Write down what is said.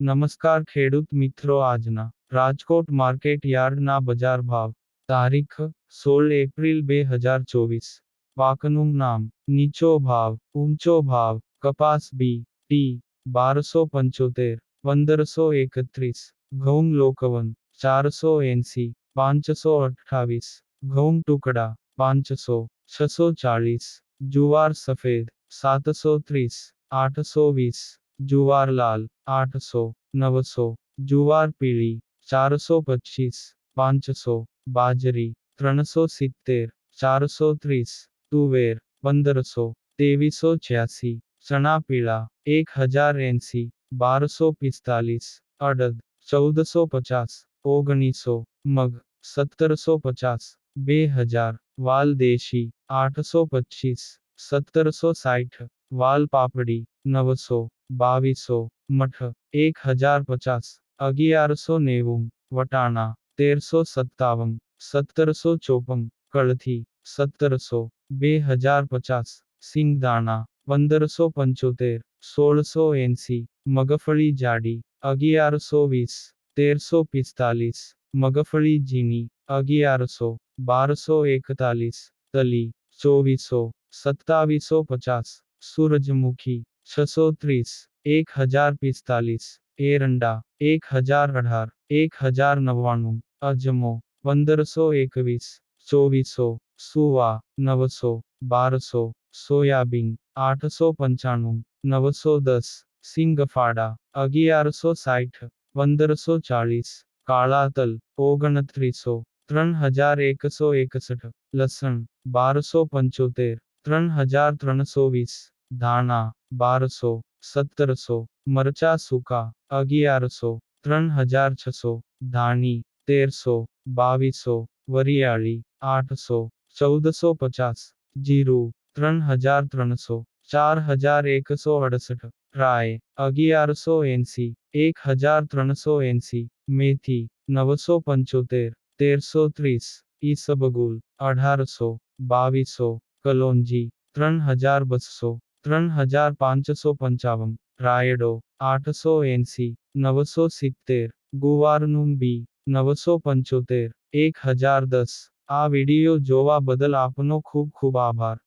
નમસ્કાર ખેડૂત મિત્રો આજના રાજકોટ માર્કેટ યાર્ડના બજાર ભાવ તારીખ સોળ એપ્રિલ બે હજાર ચોવીસ પાકનું નામ નીચો ભાવ ઊંચો ભાવ કપાસ બી ટી બારસો પંચોતેર પંદરસો એકત્રીસ ઘઉં લોકવન ચારસો એંસી પાંચસો અઠ્ઠાવીસ ઘઉં ટુકડા પાંચસો છસો ચાળીસ જુવાર સફેદ સાતસો ત્રીસ આઠસો વીસ જુવાર લાલ આઠસો નવસો જુવાર પીળી ચારસો પચીસ પાંચસો બાજરી ત્રણસો સિત્તેર ચારસો ત્રીસ તુવેર પંદરસો તેવીસો છ્યાસી ચણા પીળા એક હજાર એંસી બારસો પિસ્તાલીસ અડદ ચૌદસો પચાસ ઓગણીસો મગ સત્તરસો પચાસ બે હજાર વાલ દેશી આઠસો પચીસ સત્તરસો સાઠ વાલ પાપડી નવસો બાવીસો મઠ એક હજાર પચાસ અગિયારસો નેવું વટાણા તેરસો સત્તાવન સત્તરસો ચોપન કળથી સત્તરસો બે હજાર પચાસ સિંગદાણા પંદરસો પંચોતેર સોળસો એંસી મગફળી જાડી અગિયારસો વીસ તેરસો પિસ્તાલીસ મગફળી ઝીણી અગિયારસો બારસો એકતાલીસ તલી ચોવીસો સત્તાવીસો પચાસ સૂરજમુખી છસો ત્રીસ એક હજાર પિસ્તાલીસ એરંડા એક હજાર અઢાર એક હજાર નવ્વાણું અજમો પંદરસો એકવીસ ચોવીસો સુવા નવસો બારસો સોયાબીન આઠસો પંચાણું નવસો દસ સિંગફાડા અગિયારસો સાઠ પંદરસો ચાળીસ કાળા તલ ઓગણત્રીસો ત્રણ હજાર એકસો એકસઠ લસણ બારસો પંચોતેર ત્રણ હજાર ત્રણસો વીસ ધાણા બારસો સત્તરસો મરચા સૂકા અગિયારસો ત્રણ હજાર છસો ધાણી તેરસો બાવીસો વરિયાળી આઠસો ચૌદસો પચાસ જીરું ત્રણ હજાર ત્રણસો ચાર હજાર એકસો અડસઠ રાય અગિયારસો એંસી એક હજાર ત્રણસો એંસી મેથી નવસો પંચોતેર તેરસો ત્રીસ ઈસબગુલ અઢારસો બાવીસો કલોંજી ત્રણ હજાર બસો ત્રણ હજાર પાંચસો પંચાવન. રાયડો, આઠસો એંસી, નવસો સિત્તેર. ગુવારનું બી, નવસો પંચોતેર. એક હજાર દસ. આ વીડિયો જોવા બદલ આપનો ખૂબ ખૂબ આભાર.